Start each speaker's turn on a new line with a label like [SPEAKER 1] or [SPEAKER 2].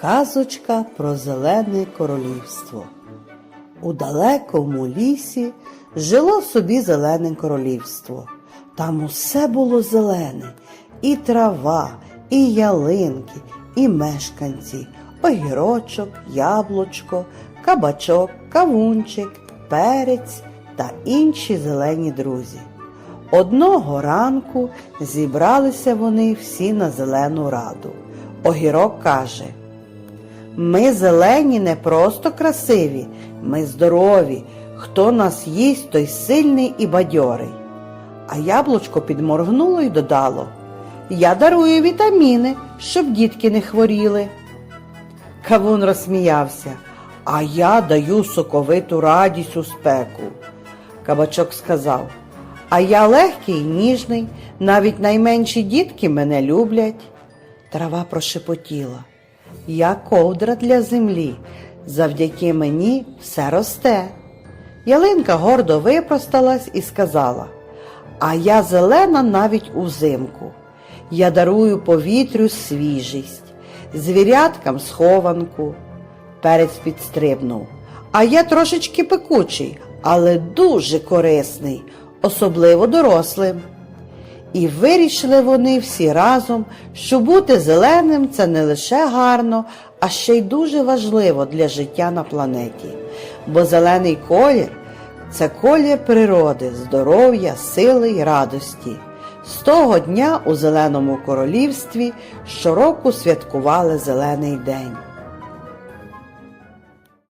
[SPEAKER 1] Казочка про зелене королівство. У далекому лісі жило собі зелене королівство. Там усе було зелене, і трава, і ялинки, і мешканці, огірочок, яблучко, кабачок, кавунчик, перець та інші зелені друзі. Одного ранку зібралися вони всі на зелену раду. Огірок каже: Ми зелені не просто красиві, ми здорові. Хто нас їсть, той сильний і бадьорий. А яблучко підморгнуло й додало: Я дарую вітаміни, щоб дітки не хворіли. Кавун розсміявся, а я даю соковиту радість у спеку. Кабачок сказав, а я легкий і ніжний, навіть найменші дітки мене люблять. Трава прошепотіла. Я ковдра для землі, завдяки мені все росте. Ялинка гордо випросталась і сказала, а я зелена навіть узимку. Я дарую повітрю свіжість, звіряткам схованку. Перець підстрибнув. А я трошечки пекучий, але дуже корисний, особливо дорослим. І вирішили вони всі разом, що бути зеленим це не лише гарно, а ще й дуже важливо для життя на планеті. Бо зелений колір це колір природи, здоров'я, сили й радості. З того дня у Зеленому королівстві щороку святкували Зелений день.